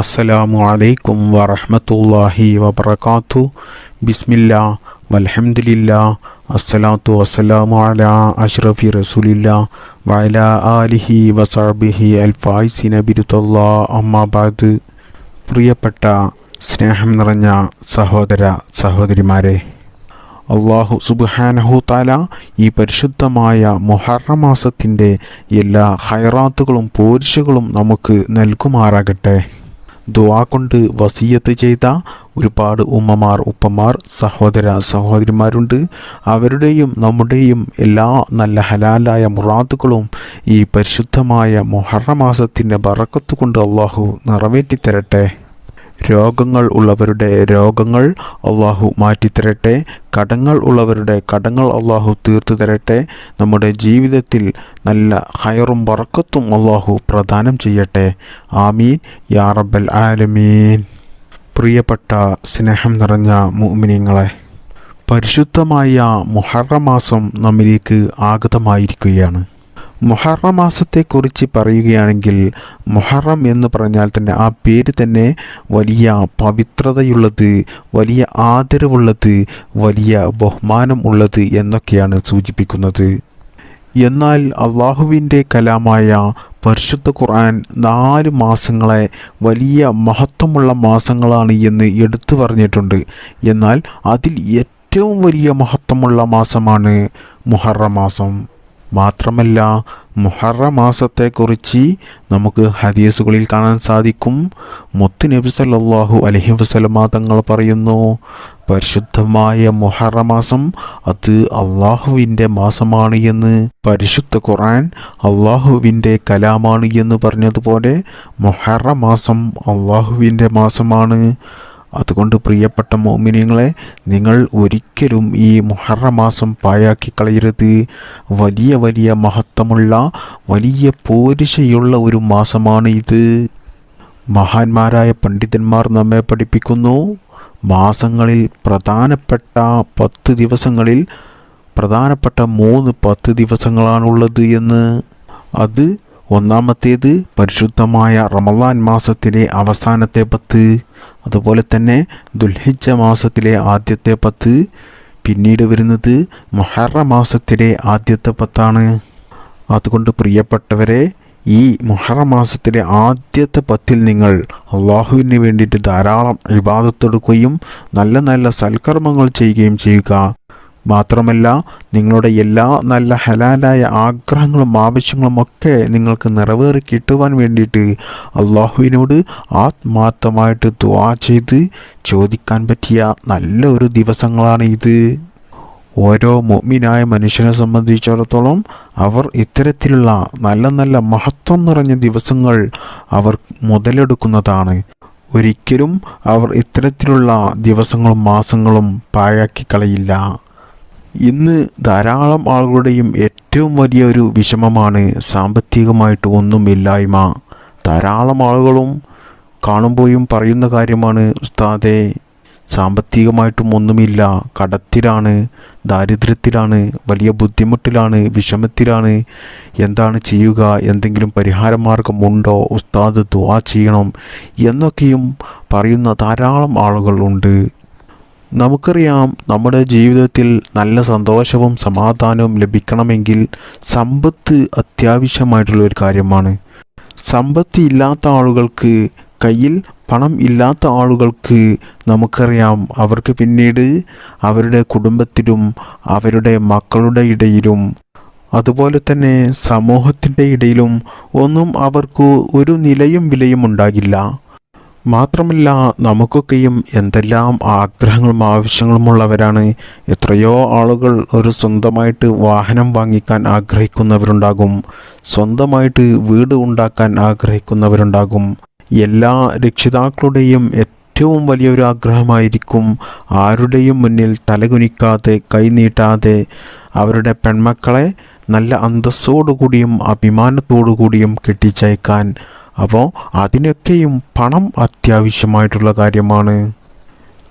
അസ്സലാമു അലൈക്കും വറഹ്മത്തുള്ളാഹി വബറകാതു ബിസ്മില്ല വലഹമുല്ല അസ്സലാത്തു വസ്സലാമു അല അഷ്റഫി റസൂലില്ല വയല ആലിഹി വസാബിഹി അൽ നബിരുത്തല്ലാ അമ്മാബാദ് പ്രിയപ്പെട്ട സ്നേഹം നിറഞ്ഞ സഹോദര സഹോദരിമാരെ അള്ളാഹു സുബ്ഹാനഹു താല ഈ പരിശുദ്ധമായ മുഹറം മാസത്തിന്റെ എല്ലാ ഹൈറാത്തുകളും പോരിശകളും നമുക്ക് നൽകുമാറാകട്ടെ. ദുവാ കൊണ്ട് വസീയത്ത് ചെയ്ത ഒരുപാട് ഉമ്മമാർ ഉപ്പമാർ സഹോദര സഹോദരിമാരുണ്ട്. അവരുടെയും നമ്മുടെയും എല്ലാ നല്ല ഹലാലായ മുറാത്തുകളും ഈ പരിശുദ്ധമായ മൊഹറമാസത്തിന്റെ ബറക്കത്ത് കൊണ്ട് അള്ളാഹു നിറവേറ്റിത്തരട്ടെ. രോഗങ്ങൾ ഉള്ളവരുടെ രോഗങ്ങൾ അള്ളാഹു മാറ്റിത്തരട്ടെ. കടങ്ങൾ ഉള്ളവരുടെ കടങ്ങൾ അള്ളാഹു തീർത്തു തരട്ടെ നമ്മുടെ ജീവിതത്തിൽ നല്ല ഹയറും വറക്കത്തും അള്ളാഹു പ്രദാനം ചെയ്യട്ടെ. ആമീൻ. യാ റബ്ബൽ ആലമീൻ. പ്രിയപ്പെട്ട സ്നേഹം നിറഞ്ഞ മുഅ്മിനീങ്ങളെ പരിശുദ്ധമായ മുഹറമാസം നമ്മിലേക്ക് ആഗതമായിരിക്കുകയാണ്. മുഹറം മാസത്തെക്കുറിച്ച് പറയുകയാണെങ്കിൽ മൊഹറം എന്ന് പറഞ്ഞാൽ തന്നെ ആ പേര് തന്നെ വലിയ പവിത്രതയുള്ളത് വലിയ ആദരവുള്ളത് വലിയ ബഹുമാനം ഉള്ളത് എന്നൊക്കെയാണ് സൂചിപ്പിക്കുന്നത്. എന്നാൽ അള്ളാഹുവിന്റെ കലാമായ പരിശുദ്ധ ഖുർആൻ നാല് മാസങ്ങളെ വലിയ മഹത്വമുള്ള മാസങ്ങളാണ് എന്ന് എടുത്തു പറഞ്ഞിട്ടുണ്ട്. എന്നാൽ അതിൽ ഏറ്റവും വലിയ മഹത്വമുള്ള മാസമാണ് മുഹറം മാസം. മാത്രമല്ല മുഹറ മാസത്തെക്കുറിച്ച് നമുക്ക് ഹദീസുകളിൽ കാണാൻ സാധിക്കും. മുത്ത് നബി സല്ലാഹു അലഹി വസല്ലമ തങ്ങൾ പറയുന്നു പരിശുദ്ധമായ മുഹറ മാസം അത് അള്ളാഹുവിന്റെ മാസമാണ് എന്ന് പരിശുദ്ധ ഖുറാൻ അള്ളാഹുവിന്റെ കലാമാണ് എന്ന് പറഞ്ഞതുപോലെ മുഹറ മാസം അള്ളാഹുവിന്റെ മാസമാണ്. അതുകൊണ്ട് പ്രിയപ്പെട്ട മോമിനിയങ്ങളെ നിങ്ങൾ ഒരിക്കലും ഈ മുഹറമാസം പായാക്കി കളയരുത് വലിയ വലിയ മഹത്വമുള്ള വലിയ പോരിശയുള്ള ഒരു മാസമാണ് ഇത്. മഹാന്മാരായ പണ്ഡിതന്മാർ നമ്മെ പഠിപ്പിക്കുന്നു. മാസങ്ങളിൽ പ്രധാനപ്പെട്ട പത്ത് ദിവസങ്ങളിൽ പ്രധാനപ്പെട്ട മൂന്ന് പത്ത് ദിവസങ്ങളാണുള്ളത് എന്ന്. അത് ഒന്നാമത്തേത് പരിശുദ്ധമായ റമദാൻ മാസത്തിലെ അവസാനത്തെ പത്ത് അതുപോലെ തന്നെ ദുൽഹിജ മാസത്തിലെ ആദ്യത്തെ പത്ത് പിന്നീട് വരുന്നത് മൊഹറ മാസത്തിലെ ആദ്യത്തെ പത്താണ്. അതുകൊണ്ട് പ്രിയപ്പെട്ടവരെ ഈ മുഹറ മാസത്തിലെ ആദ്യത്തെ പത്തിൽ നിങ്ങൾ അള്ളാഹുവിന് വേണ്ടിയിട്ട് ധാരാളം ഇബാദത്തെടുക്കുകയും നല്ല നല്ല സൽക്കർമ്മങ്ങൾ ചെയ്യുകയും ചെയ്യുക. മാത്രമല്ല നിങ്ങളുടെ എല്ലാ നല്ല ഹലാലായ ആഗ്രഹങ്ങളും ആവശ്യങ്ങളും ഒക്കെ നിങ്ങൾക്ക് നിറവേറി കിട്ടുവാൻ വേണ്ടിയിട്ട് അള്ളാഹുവിനോട് ആത്മാർത്ഥമായിട്ട് ദ്വാ ചെയ്ത് ചോദിക്കാൻ പറ്റിയ നല്ല ഒരു ദിവസങ്ങളാണ് ഇത്. ഓരോ മുഅ്മിനായ മനുഷ്യനെ സംബന്ധിച്ചിടത്തോളം അവർ ഇത്തരത്തിലുള്ള നല്ല നല്ല മഹത്വം നിറഞ്ഞ ദിവസങ്ങൾ അവർ മുതലെടുക്കുന്നതാണ്. ഒരിക്കലും അവർ ഇത്തരത്തിലുള്ള ദിവസങ്ങളും മാസങ്ങളും പാഴാക്കി കളയില്ല. ഇന്ന് ധാരാളം ആളുകളുടെയും ഏറ്റവും വലിയ ഒരു വിഷമമാണ് സാമ്പത്തികമായിട്ട് ഒന്നുമില്ലായ്മ ധാരാളം ആളുകളും കാണുമ്പോഴും പറയുന്ന കാര്യമാണ് ഉസ്താദെ സാമ്പത്തികമായിട്ടും ഒന്നുമില്ല. കടത്തിലാണ് ദാരിദ്ര്യത്തിലാണ് വലിയ ബുദ്ധിമുട്ടിലാണ് വിഷമത്തിലാണ്. എന്താണ് ചെയ്യുക? എന്തെങ്കിലും പരിഹാരമാർഗമുണ്ടോ ഉസ്താദ് ദുവാ ചെയ്യണം എന്നൊക്കെയും പറയുന്ന ധാരാളം ആളുകളുണ്ട് നമുക്കറിയാം നമ്മുടെ ജീവിതത്തിൽ നല്ല സന്തോഷവും സമാധാനവും ലഭിക്കണമെങ്കിൽ സമ്പത്ത് അത്യാവശ്യമായിട്ടുള്ള ഒരു കാര്യമാണ്. സമ്പത്ത് ഇല്ലാത്ത ആളുകൾക്ക് കയ്യിൽ പണം ഇല്ലാത്ത ആളുകൾക്ക് നമുക്കറിയാം അവർക്ക് പിന്നീട് അവരുടെ കുടുംബത്തിലും അവരുടെ മക്കളുടെ ഇടയിലും അതുപോലെ തന്നെ സമൂഹത്തിന്റെ ഇടയിലും ഒന്നും അവർക്ക് ഒരു നിലയും വിലയും ഉണ്ടാകില്ല. മാത്രമല്ല നമുക്കൊക്കെയും എന്തെല്ലാം ആഗ്രഹങ്ങളും ആവശ്യങ്ങളുമുള്ളവരാണ് എത്രയോ ആളുകൾ ഒരു സ്വന്തമായിട്ട് വാഹനം വാങ്ങിക്കാൻ ആഗ്രഹിക്കുന്നവരുണ്ടാകും. സ്വന്തമായിട്ട് വീട് ഉണ്ടാക്കാൻ ആഗ്രഹിക്കുന്നവരുണ്ടാകും. എല്ലാ രക്ഷിതാക്കളുടെയും ഏറ്റവും വലിയൊരു ആഗ്രഹമായിരിക്കും ആരുടെയും മുന്നിൽ തലകുനിക്കാതെ കൈനീട്ടാതെ. അവരുടെ പെൺമക്കളെ നല്ല അന്തസ്സോടുകൂടിയും അഭിമാനത്തോടുകൂടിയും കെട്ടിച്ചയക്കാൻ. അപ്പോൾ അതിനൊക്കെയും പണം അത്യാവശ്യമായിട്ടുള്ള കാര്യമാണ്.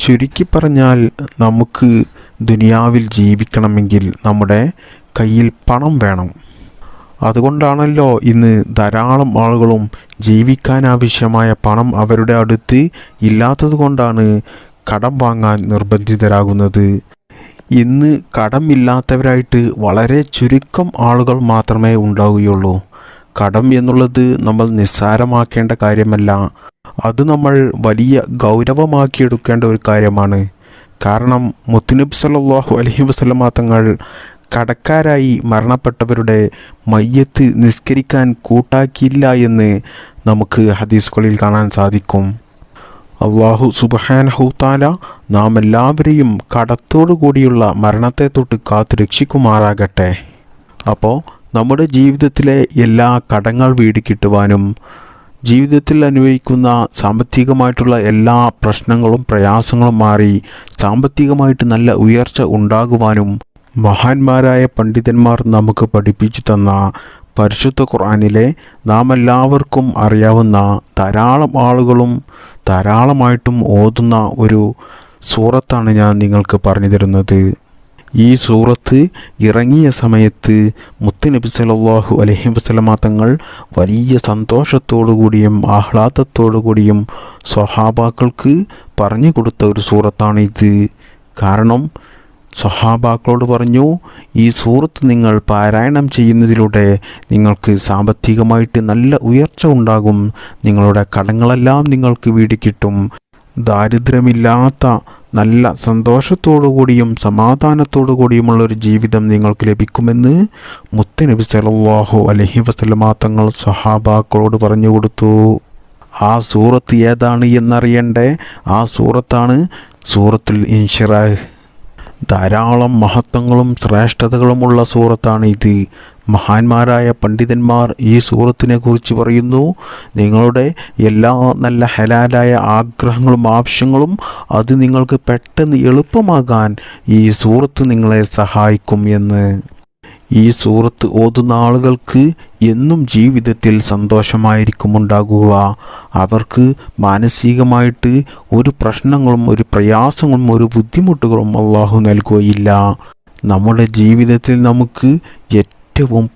ചുരുക്കി പറഞ്ഞാൽ നമുക്ക് ദുനിയാവിൽ ജീവിക്കണമെങ്കിൽ നമ്മുടെ കയ്യിൽ പണം വേണം. അതുകൊണ്ടാണല്ലോ ഇന്ന് ധാരാളം ആളുകളും ജീവിക്കാനാവശ്യമായ പണം അവരുടെ അടുത്ത് ഇല്ലാത്തത് കൊണ്ടാണ് കടം വാങ്ങാൻ നിർബന്ധിതരാകുന്നത്. ഇന്ന് കടമില്ലാത്തവരായിട്ട് വളരെ ചുരുക്കം ആളുകൾ മാത്രമേ ഉണ്ടാവുകയുള്ളൂ. കടം എന്നുള്ളത് നമ്മൾ നിസ്സാരമാക്കേണ്ട കാര്യമല്ല. അത് നമ്മൾ വലിയ ഗൗരവമാക്കിയെടുക്കേണ്ട ഒരു കാര്യമാണ്. കാരണം മുത്തുനബി സല്ലാഹു അലഹി വസ്ലമ തങ്ങൾ കടക്കാരായി മരണപ്പെട്ടവരുടെ മയ്യത്ത് നിസ്കരിക്കാൻ കൂട്ടാക്കിയില്ല എന്ന് നമുക്ക് ഹദീസുകളിൽ കാണാൻ സാധിക്കും. അള്ളാഹു സുബഹാനഹു താല നാം എല്ലാവരെയും കടത്തോടു കൂടിയുള്ള മരണത്തെ തൊട്ട് കാത്തു രക്ഷിക്കുമാറാകട്ടെ അപ്പോൾ നമ്മുടെ ജീവിതത്തിലെ എല്ലാ കടങ്ങൾ വീട് കിട്ടുവാനും ജീവിതത്തിൽ അനുഭവിക്കുന്ന സാമ്പത്തികമായിട്ടുള്ള എല്ലാ പ്രശ്നങ്ങളും പ്രയാസങ്ങളും മാറി സാമ്പത്തികമായിട്ട് നല്ല ഉയർച്ച ഉണ്ടാകുവാനും മഹാന്മാരായ പണ്ഡിതന്മാർ നമുക്ക് പഠിപ്പിച്ചു തന്ന പരിശുദ്ധ ഖുർആനിലെ നാം എല്ലാവർക്കും അറിയാവുന്ന ധാരാളം ആളുകളും ധാരാളമായിട്ടും ഓതുന്ന ഒരു സൂറത്താണ് ഞാൻ നിങ്ങൾക്ക് പറഞ്ഞു തരുന്നത്. ഈ സൂറത്ത് ഇറങ്ങിയ സമയത്ത് മുത്തുനബി സല്ലല്ലാഹു അലഹി വസല്ലമ തങ്ങൾ വലിയ സന്തോഷത്തോടു കൂടിയും ആഹ്ലാദത്തോടു കൂടിയും സ്വഹാബാക്കൾക്ക് പറഞ്ഞു കൊടുത്ത ഒരു സൂറത്താണിത്. കാരണം സ്വഹാബാക്കളോട് പറഞ്ഞു ഈ സൂറത്ത് നിങ്ങൾ പാരായണം ചെയ്യുന്നതിലൂടെ നിങ്ങൾക്ക് സാമ്പത്തികമായിട്ട് നല്ല ഉയർച്ച ഉണ്ടാകും. നിങ്ങളുടെ കടങ്ങളെല്ലാം നിങ്ങൾക്ക് വീടി കിട്ടും. ദാരിദ്ര്യമില്ലാത്ത നല്ല സന്തോഷത്തോടു കൂടിയും സമാധാനത്തോടു കൂടിയുമുള്ള ഒരു ജീവിതം നിങ്ങൾക്ക് ലഭിക്കുമെന്ന് മുത്തനബി സല്ലല്ലാഹു അലഹി വസല്ലമ തങ്ങൾ സഹാബാക്കളോട് പറഞ്ഞു കൊടുത്തു. ആ സൂറത്ത് ഏതാണ് എന്നറിയണ്ടേ? ആ സൂറത്താണ് സൂറത്തുൽ ഇൻഷിറാഹ്. ധാരാളം മഹത്വങ്ങളും ശ്രേഷ്ഠതകളുമുള്ള സൂറത്താണ് ഇത് മഹാന്മാരായ പണ്ഡിതന്മാർ ഈ സൂറത്തിനെ കുറിച്ച് പറയുന്നു നിങ്ങളുടെ എല്ലാ നല്ല ഹലാലായ ആഗ്രഹങ്ങളും ആവശ്യങ്ങളും അത് നിങ്ങൾക്ക് പെട്ടെന്ന് എളുപ്പമാകാൻ ഈ സൂറത്ത് നിങ്ങളെ സഹായിക്കും എന്ന്. ഈ സൂറത്ത് ഓതുന്ന ആളുകൾക്ക് എന്നും ജീവിതത്തിൽ സന്തോഷമായിരിക്കും ഉണ്ടാകുക. അവർക്ക് മാനസികമായിട്ട് ഒരു പ്രശ്നങ്ങളും ഒരു പ്രയാസങ്ങളും ഒരു ബുദ്ധിമുട്ടുകളും അള്ളാഹു നൽകുകയില്ല. നമ്മുടെ ജീവിതത്തിൽ നമുക്ക് ഏറ്റവും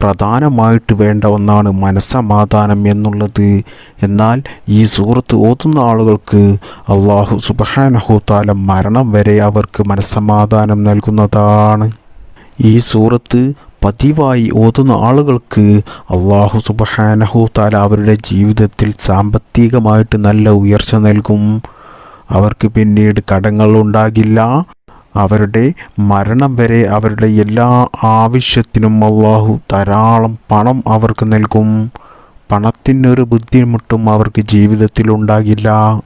പ്രധാനമായിട്ട് വേണ്ട ഒന്നാണ് മനസ്സമാധാനം എന്നുള്ളത്. എന്നാൽ ഈ സൂറത്ത് ഓതുന്ന ആളുകൾക്ക് അള്ളാഹു സുബഹാനഹുത്താല മരണം വരെ അവർക്ക് മനസ്സമാധാനം നൽകുന്നതാണ്. ഈ സൂറത്ത് പതിവായി ഓതുന്ന ആളുകൾക്ക് അള്ളാഹു സുബഹാനഹു താല അവരുടെ ജീവിതത്തിൽ സാമ്പത്തികമായിട്ട് നല്ല ഉയർച്ച നൽകും. അവർക്ക് പിന്നീട് കടങ്ങൾ ഉണ്ടാകില്ല. അവരുടെ മരണം വരെ അവരുടെ എല്ലാ ആവശ്യത്തിനും അള്ളാഹു ധാരാളം പണം അവർക്ക് നൽകും. പണത്തിനൊരു ബുദ്ധിമുട്ടും അവർക്ക് ജീവിതത്തിൽ ഉണ്ടാകില്ല.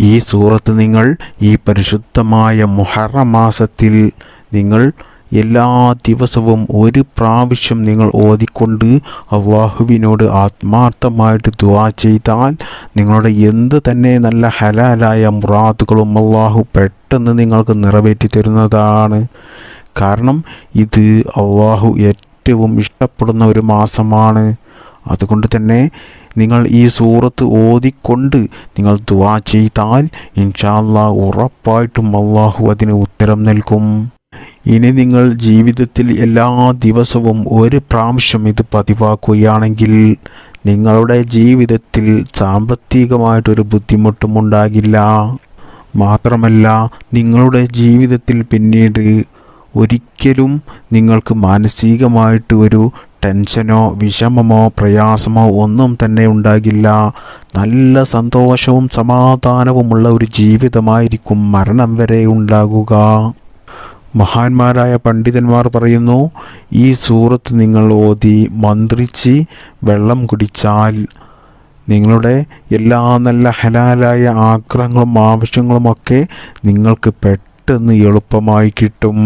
ഈ സൂറത്ത് നിങ്ങൾ ഈ പരിശുദ്ധമായ മുഹറമാസത്തിൽ നിങ്ങൾ എല്ലാ ദിവസവും ഒരു പ്രാവശ്യം നിങ്ങൾ ഓതിക്കൊണ്ട് അള്ളാഹുവിനോട് ആത്മാർത്ഥമായിട്ട് ദുവാ ചെയ്താൽ നിങ്ങളുടെ എന്ത് തന്നെ നല്ല ഹലാലായ മുറാദുകളും അള്ളാഹു പെട്ടെന്ന് നിങ്ങൾക്ക് നിറവേറ്റി തരുന്നതാണ്. കാരണം ഇത് അള്ളാഹു ഏറ്റവും ഇഷ്ടപ്പെടുന്ന ഒരു മാസമാണ്. അതുകൊണ്ട് തന്നെ നിങ്ങൾ ഈ സൂറത്ത് ഓതിക്കൊണ്ട് നിങ്ങൾ ദുവാ ചെയ്താൽ ഇൻഷാല്ലാ ഉറപ്പായിട്ടും അള്ളാഹു അതിന് ഉത്തരം നൽകും. ഇനി നിങ്ങൾ ജീവിതത്തിൽ എല്ലാ ദിവസവും ഒരു പ്രാവശ്യം ഇത് പതിവാക്കുകയാണെങ്കിൽ നിങ്ങളുടെ ജീവിതത്തിൽ സാമ്പത്തികമായിട്ടൊരു ബുദ്ധിമുട്ടും ഉണ്ടാകില്ല മാത്രമല്ല നിങ്ങളുടെ ജീവിതത്തിൽ പിന്നീട് ഒരിക്കലും നിങ്ങൾക്ക് മാനസികമായിട്ട് ഒരു ടെൻഷനോ വിഷമമോ പ്രയാസമോ ഒന്നും തന്നെ ഉണ്ടാകില്ല. നല്ല സന്തോഷവും സമാധാനവുമുള്ള ഒരു ജീവിതമായിരിക്കും മരണം വരെ ഉണ്ടാകുക. മഹാന്മാരായ പണ്ഡിതന്മാർ പറയുന്നു ഈ സൂറത്ത് നിങ്ങൾ ഓതി മന്ത്രിച്ച് വെള്ളം കുടിച്ചാൽ നിങ്ങളുടെ എല്ലാ നല്ല ഹലാലായ ആഗ്രഹങ്ങളും ആവശ്യങ്ങളുമൊക്കെ നിങ്ങൾക്ക് പെട്ടെന്ന് എളുപ്പമായി കിട്ടും.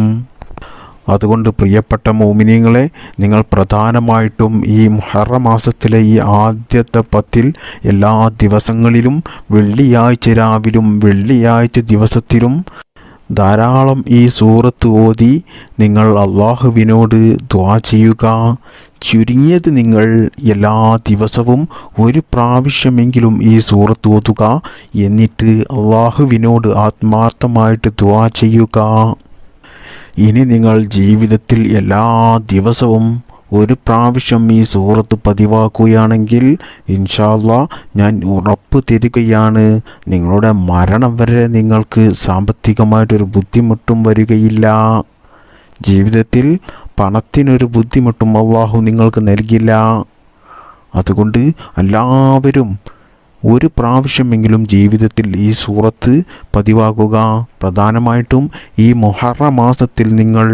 അതുകൊണ്ട് പ്രിയപ്പെട്ട മോമിനിയങ്ങളെ നിങ്ങൾ പ്രധാനമായിട്ടും ഈ മുഹറ മാസത്തിലെ ഈ ആദ്യത്തെ പത്തിൽ എല്ലാ ദിവസങ്ങളിലും വെള്ളിയാഴ്ച രാവിലും വെള്ളിയാഴ്ച ദിവസത്തിലും ധാരാളം ഈ സൂറത്ത് ഓതി നിങ്ങൾ അള്ളാഹുവിനോട് ദ്വാ ചെയ്യുക. ചുരുങ്ങിയത് നിങ്ങൾ എല്ലാ ദിവസവും ഒരു പ്രാവശ്യമെങ്കിലും ഈ സൂറത്ത് ഓതുക. എന്നിട്ട് അള്ളാഹുവിനോട് ആത്മാർത്ഥമായിട്ട് ദ്വാ ചെയ്യുക. ഇനി നിങ്ങൾ ജീവിതത്തിൽ എല്ലാ ദിവസവും ഒരു പ്രാവശ്യം ഈ സൂറത്ത് പതിവാക്കുകയാണെങ്കിൽ ഇൻഷാല്ല ഞാൻ ഉറപ്പ് തരികയാണ്. നിങ്ങളുടെ മരണം വരെ നിങ്ങൾക്ക് സാമ്പത്തികമായിട്ടൊരു ബുദ്ധിമുട്ടും വരികയില്ല. ജീവിതത്തിൽ പണത്തിനൊരു ബുദ്ധിമുട്ടും അള്ളാഹു നിങ്ങൾക്ക് നൽകില്ല. അതുകൊണ്ട് എല്ലാവരും ഒരു പ്രാവശ്യമെങ്കിലും ജീവിതത്തിൽ ഈ സൂറത്ത് പതിവാക്കുക പ്രധാനമായിട്ടും ഈ മൊഹറ മാസത്തിൽ നിങ്ങൾ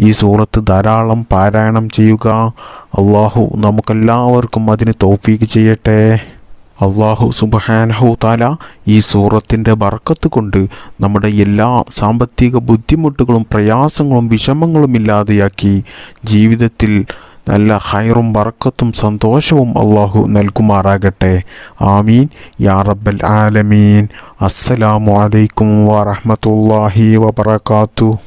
ഈ സൂറത്ത് ധാരാളം പാരായണം ചെയ്യുക. അള്ളാഹു നമുക്കെല്ലാവർക്കും അതിന് തോഫീക്ക് ചെയ്യട്ടെ. അള്ളാഹു സുബഹാനഹു താല ഈ സൂറത്തിന്റെ ബർക്കത്ത് കൊണ്ട് നമ്മുടെ എല്ലാ സാമ്പത്തിക ബുദ്ധിമുട്ടുകളും പ്രയാസങ്ങളും വിഷമങ്ങളും ഇല്ലാതെയാക്കി ജീവിതത്തിൽ നല്ല ഹൈറും വറക്കത്തും സന്തോഷവും അള്ളാഹു നൽകുമാറാകട്ടെ. ആമീൻ. യാ റബ്ബൽ ആലമീൻ. അസ്സലാമു അലൈക്കും വറഹ്മത്തുള്ളാഹി വബറകാതുഹു